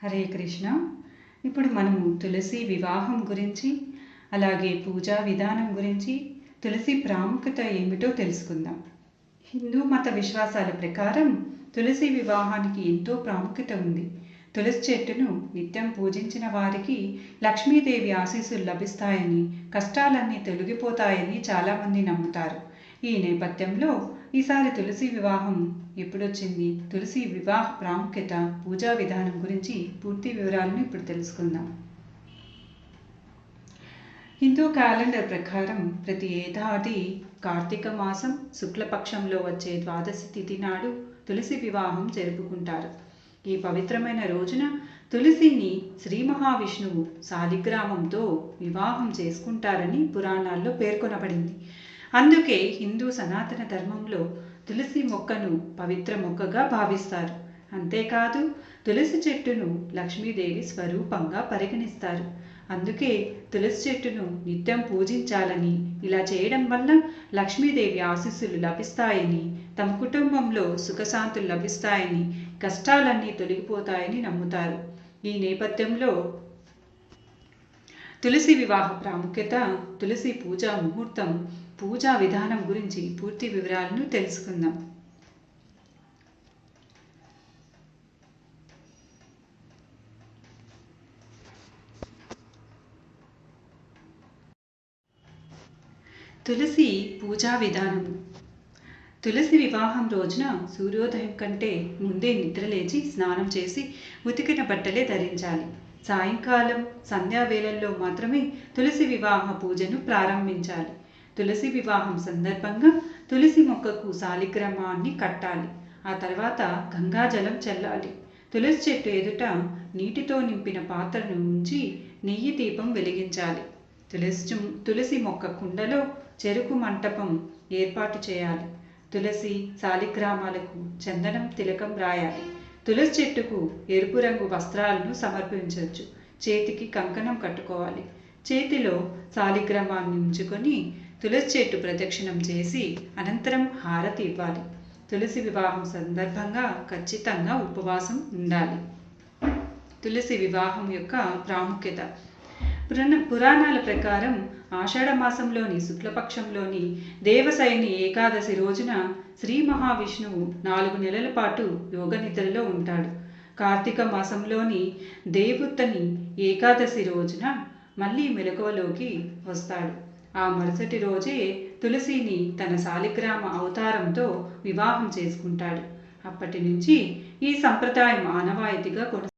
హరే కృష్ణ. ఇప్పుడు మనము తులసి వివాహం గురించి అలాగే పూజా విధానం గురించి తులసి ప్రాముఖ్యత ఏమిటో తెలుసుకుందాం. హిందూ మత విశ్వాసాల ప్రకారం తులసి వివాహానికి ఎంతో ప్రాముఖ్యత ఉంది. తులసి చెట్టును నిత్యం పూజించిన వారికి లక్ష్మీదేవి ఆశీస్సులు లభిస్తాయని కష్టాలన్నీ తొలగిపోతాయని చాలామంది నమ్ముతారు. ఈ నేపథ్యంలో ఈసారి తులసి వివాహం ఎప్పుడొచ్చింది? తులసి వివాహ ప్రాముఖ్యత పూజా విధానం గురించి పూర్తి వివరాలను ఇప్పుడు తెలుసుకుందాం. హిందూ క్యాలెండర్ ప్రకారం ప్రతి ఏడాది కార్తీక మాసం శుక్లపక్షంలో వచ్చే ద్వాదశి తిథి నాడు తులసి వివాహం జరుపుకుంటారు. ఈ పవిత్రమైన రోజున తులసిని శ్రీ మహావిష్ణువు సాలిగ్రామంతో వివాహం చేసుకుంటారని పురాణాల్లో పేర్కొనబడింది. అందుకే హిందూ సనాతన ధర్మంలో తులసి మొక్కను పవిత్ర మొక్కగా భావిస్తారు. అంతేకాదు తులసి చెట్టును లక్ష్మీదేవి స్వరూపంగా పరిగణిస్తారు. అందుకే తులసి చెట్టును నిత్యం పూజించాలని ఇలా చేయడం వల్ల లక్ష్మీదేవి ఆశీస్సులు లభిస్తాయని తమ కుటుంబంలో సుఖశాంతులు లభిస్తాయని కష్టాలన్నీ తొలగిపోతాయని నమ్ముతారు. ఈ నేపథ్యంలో తులసి వివాహ ప్రాముఖ్యత తులసి పూజా ముహూర్తం పూజా విధానం గురించి పూర్తి వివరాలను తెలుసుకుందాం. తులసి పూజా విధానం తులసి వివాహం రోజున సూర్యోదయం కంటే ముందే నిద్రలేచి స్నానం చేసి ఉతికిన బట్టలే ధరించాలి. సాయంకాలం సంధ్యావేళల్లో మాత్రమే తులసి వివాహ పూజను ప్రారంభించాలి. తులసి వివాహం సందర్భంగా తులసి మొక్కకు శాలిగ్రామాన్ని కట్టాలి. ఆ తర్వాత గంగాజలం చల్లాలి. తులసి చెట్టు ఎదుట నీటితో నింపిన పాత్రను ఉంచి నెయ్యి దీపం వెలిగించాలి. తులసి తులసి మొక్క కుండలో చెరుకు మంటపం ఏర్పాటు చేయాలి. తులసి శాలిగ్రామాలకు చందనం తిలకం రాయాలి. తులసి చెట్టుకు ఎరుపు రంగు వస్త్రాలను సమర్పించవచ్చు చేతికి కంకణం కట్టుకోవాలి. చేతిలో శాలిగ్రామాన్ని ఉంచుకొని తులసి చెట్టు ప్రదక్షిణం చేసి అనంతరం హారతి ఇవ్వాలి. తులసి వివాహం సందర్భంగా ఖచ్చితంగా ఉపవాసం ఉండాలి. తులసి వివాహం యొక్క ప్రాముఖ్యత. పురాణ పురాణాల ప్రకారం ఆషాఢమాసంలోని శుక్లపక్షంలోని దేవసైని ఏకాదశి రోజున శ్రీ మహావిష్ణువు నాలుగు నెలల పాటు యోగ నిద్రలో ఉంటాడు. కార్తీక మాసంలోని దేవుత్తని ఏకాదశి రోజున మళ్ళీ మెలకువలోకి వస్తాడు. ఆ మరుసటి రోజే తులసిని తన శాలిగ్రామ అవతారంతో వివాహం చేసుకుంటాడు. అప్పటి నుంచి ఈ సంప్రదాయం ఆనవాయితీగా కొనసాగుతుంది.